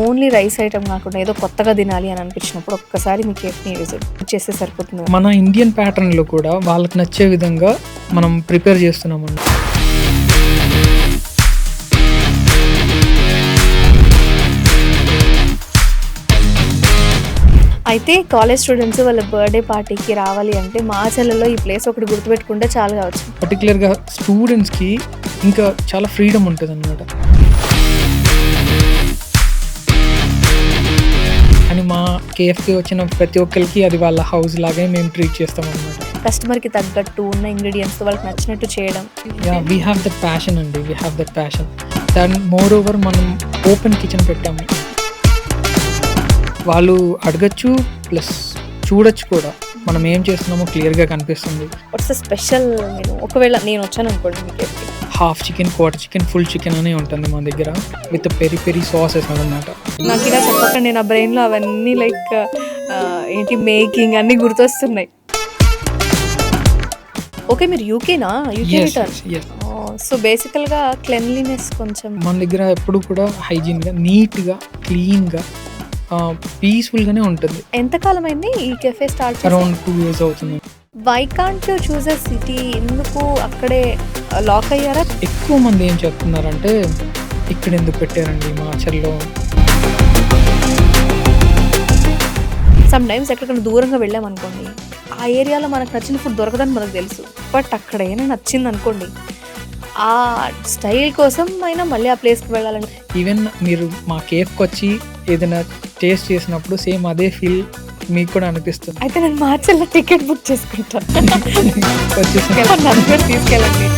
Only rice item కాకుండా ఏదో కొత్తగా తినాలి అని అనిపించినప్పుడు ఒక్కసారి మీ కేఫ్ని విజిట్ చేస్తే సరిపోతుంది. మన ఇండియన్ ప్యాటర్న్లో కూడా వాళ్ళకి నచ్చే విధంగా మనం ప్రిపేర్ చేస్తున్నామండి. అయితే కాలేజ్ స్టూడెంట్స్ వాళ్ళ బర్త్డే పార్టీకి రావాలి అంటే మా చెల్లెల్లో ఈ ప్లేస్ ఒకటి గుర్తుపెట్టుకుంటే చాలు కావచ్చు. పర్టికులర్గా స్టూడెంట్స్కి ఇంకా చాలా ఫ్రీడమ్ ఉంటుంది అనమాట కేఎఫ్కి వచ్చిన ప్రతి ఒక్కరికి అది వాళ్ళ హౌస్ లాగే మేము ట్రీట్ చేస్తాం అనమాట కస్టమర్కి తగ్గట్టు ఉన్న ఇంగ్రీడియంట్స్ వాళ్ళకి నచ్చినట్టు చేయడం. Ya we have that passion అండి వీ హ్యావ్ దట్ ప్యాషన్ దాని మోర్ ఓవర్ మనం ఓపెన్ కిచెన్ పెట్టాము. వాళ్ళు అడగచ్చు ప్లస్ చూడొచ్చు కూడా. మనం ఏం చేస్తున్నామో క్లియర్గా కనిపిస్తుంది. వాట్స్ స్పెషల్ నేను ఒకవేళ నేను వచ్చాను అనుకోండి half chicken quarter chicken full chicken అనే ఉంటుంది మా దగ్గర విత్ పెరి పెరి సాసెస్ అనమాట నాకు ఇలా చెప్పకండి నా బ్రెయిన్లో అవన్నీ లైక్ ఏంటి మేకింగ్ అన్నీ గుర్తొస్తున్నాయి. ఓకే మీరు యూకేనా యూకే రిటర్న్ సో బేసికల్గా క్లెన్లీనెస్ కొంచెం మన దగ్గర ఎప్పుడు కూడా హైజీన్గా నీట్గా క్లీన్గా పీస్ఫుల్గానే ఉంటుంది. ఎంతకాలం అయింది ఈ cafe start around two years అవుతుంది. Why can't you choose city ఎందుకు అక్కడే లాక్ అయ్యారా? ఎక్కువ మంది ఏం చెప్తున్నారంటే ఇక్కడ ఎందుకు పెట్టారండి మా ఆచర్లో సమ్ టైమ్స్ ఎక్కడికైనా దూరంగా వెళ్ళాం అనుకోండి ఆ ఏరియాలో మనకు నచ్చిన ఫుడ్ దొరకదని మనకు తెలుసు. బట్ అక్కడ ఏమైనా నచ్చింది అనుకోండి ఆ స్టైల్ కోసం అయినా మళ్ళీ ఆ ప్లేస్కి వెళ్ళాలని. ఈవెన్ మీరు మా కేఫ్కి వచ్చి ఏదైనా టేస్ట్ చేసినప్పుడు సేమ్ అదే ఫీల్ మీకు కూడా అనిపిస్తుంది. అయితే నేను మార్చెల్లో టికెట్ బుక్ చేసుకుంటాను వచ్చేసి తీసుకెళ్ళండి.